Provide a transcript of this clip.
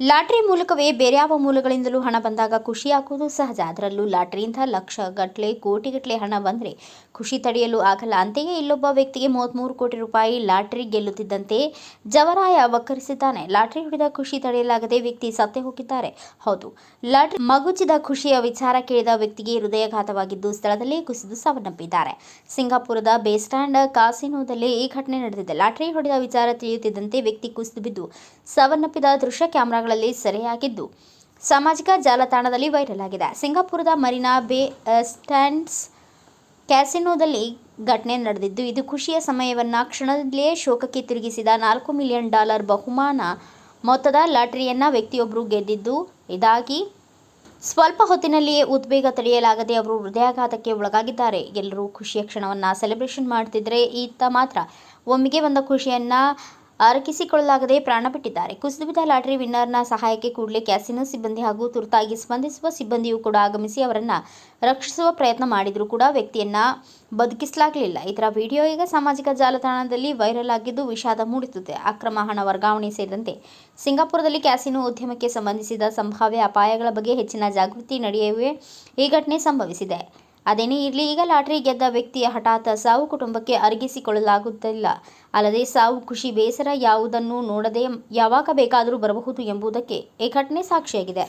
Lottery ಮೂಲಕವೇ ಬೇರ್ಯಾವ ಮೂಲಗಳಿಂದಲೂ ಹಣ ಬಂದಾಗ ಖುಷಿ ಹಾಕುವುದು ಸಹಜ. ಅದರಲ್ಲೂ ಲಾಟ್ರಿಯಿಂದ ಲಕ್ಷ ಗಟ್ಟಲೆ ಕೋಟಿಗಟ್ಟಲೆ ಹಣ ಬಂದರೆ ಖುಷಿ ತಡೆಯಲು ಆಗಲ್ಲ. ಅಂತೆಯೇ ಇಲ್ಲೊಬ್ಬ ವ್ಯಕ್ತಿಗೆ ಮೂವತ್ತ್ಮೂರು ಕೋಟಿ ರೂಪಾಯಿ ಲಾಟರಿ ಗೆಲ್ಲುತ್ತಿದ್ದಂತೆ ಜವರಾಯ ವಕ್ಕರಿಸಿದ್ದಾನೆ. ಲಾಟರಿ ಹಿಡಿದ ಖುಷಿ ತಡೆಯಲಾಗದೆ ವ್ಯಕ್ತಿ ಸತ್ತೆ ಹೋಗಿದ್ದಾರೆ. ಹೌದು, ಲಾಟರಿ ಮಗುಚಿದ ಖುಷಿಯ ವಿಚಾರ ಕೇಳಿದ ವ್ಯಕ್ತಿಗೆ ಹೃದಯಘಾತವಾಗಿದ್ದು ಸ್ಥಳದಲ್ಲೇ ಕುಸಿದು ಸಾವನ್ನಪ್ಪಿದ್ದಾರೆ. ಸಿಂಗಾಪುರದ ಬೇಸ್ ಸ್ಟ್ಯಾಂಡ್ ಕಾಸಿನೋದಲ್ಲಿ ಈ ಘಟನೆ ನಡೆದಿದೆ. ಲಾಟರಿ ಹೊಡೆದ ವಿಚಾರ ತಿಳಿಯುತ್ತಿದ್ದಂತೆ ವ್ಯಕ್ತಿ ಕುಸಿದು ಬಿದ್ದು ಸಾವನ್ನಪ್ಪಿದ ದೃಶ್ಯ ಕ್ಯಾಮೆರಾಗಳಲ್ಲಿ ಸೆರೆಯಾಗಿದ್ದು, ಸಾಮಾಜಿಕ ಜಾಲತಾಣದಲ್ಲಿ ವೈರಲ್ ಆಗಿದೆ. ಸಿಂಗಾಪುರದ ಮರಿನಾ ಬೇ ಸ್ಟ್ಯಾಂಡ್ಸ್ ಕ್ಯಾಸಿನೋದಲ್ಲಿ ಘಟನೆ ನಡೆದಿದ್ದು, ಇದು ಖುಷಿಯ ಸಮಯವನ್ನು ಕ್ಷಣದಲ್ಲೇ ಶೋಕಕ್ಕೆ ತಿರುಗಿಸಿದ ನಾಲ್ಕು ಮಿಲಿಯನ್ ಡಾಲರ್ ಬಹುಮಾನ ಮೊತ್ತದ ಲಾಟರಿಯನ್ನು ವ್ಯಕ್ತಿಯೊಬ್ಬರು ಗೆದ್ದಿದ್ದು, ಇದಾಗಿ ಸ್ವಲ್ಪ ಹೊತ್ತಿನಲ್ಲಿಯೇ ಉದ್ವೇಗ ತಡೆಯಲಾಗದೆ ಅವರು ಹೃದಯಾಘಾತಕ್ಕೆ ಒಳಗಾಗಿದ್ದಾರೆ. ಎಲ್ಲರೂ ಖುಷಿಯ ಕ್ಷಣವನ್ನು ಸೆಲೆಬ್ರೇಷನ್ ಮಾಡ್ತಿದ್ರೆ ಈತ ಮಾತ್ರ ಒಮ್ಮೆಗೆ ಬಂದ ಖುಷಿಯನ್ನ ಅರಗಿಸಿಕೊಳ್ಳಲಾಗದೆ ಪ್ರಾಣ ಬಿಟ್ಟಿದ್ದಾರೆ ಕುಸಿದುಬಿದ ಲಾಟರಿ ವಿನ್ನರ್ನ ಸಹಾಯಕ್ಕೆ ಕೂಡಲೇ ಕ್ಯಾಸಿನೋ ಸಿಬ್ಬಂದಿ ಹಾಗೂ ತುರ್ತಾಗಿ ಸ್ಪಂದಿಸುವ ಸಿಬ್ಬಂದಿಯೂ ಕೂಡ ಆಗಮಿಸಿ ಅವರನ್ನ ರಕ್ಷಿಸುವ ಪ್ರಯತ್ನ ಮಾಡಿದರೂ ಕೂಡ ವ್ಯಕ್ತಿಯನ್ನ ಬದುಕಿಸಲಾಗಲಿಲ್ಲ. ಇದರ ವಿಡಿಯೋ ಈಗ ಸಾಮಾಜಿಕ ಜಾಲತಾಣದಲ್ಲಿ ವೈರಲ್ ಆಗಿದ್ದು ವಿಷಾದ ಮೂಡಿಸುತ್ತದೆ. ಅಕ್ರಮ ಹಣ ವರ್ಗಾವಣೆ ಸೇರಿದಂತೆ ಸಿಂಗಾಪುರದಲ್ಲಿ ಕ್ಯಾಸಿನೋ ಉದ್ಯಮಕ್ಕೆ ಸಂಬಂಧಿಸಿದ ಸಂಭಾವ್ಯ ಅಪಾಯಗಳ ಬಗ್ಗೆ ಹೆಚ್ಚಿನ ಜಾಗೃತಿ ನಡೆಯುವೆ ಈ ಘಟನೆ ಸಂಭವಿಸಿದೆ. ಅದೇನೇ ಇರಲಿ, ಈಗ ಲಾಟರಿ ಗೆದ್ದ ವ್ಯಕ್ತಿಯ ಹಠಾತ್ ಸಾವು ಕುಟುಂಬಕ್ಕೆ ಅರಗಿಸಿಕೊಳ್ಳಲಾಗುತ್ತಿಲ್ಲ. ಅಲ್ಲದೆ ಸಾವು, ಖುಷಿ, ಬೇಸರ ಯಾವುದನ್ನು ನೋಡದೆ ಯಾವಾಗ ಬೇಕಾದರೂ ಬರಬಹುದು ಎಂಬುದಕ್ಕೆ ಈ ಘಟನೆ ಸಾಕ್ಷಿಯಾಗಿದೆ.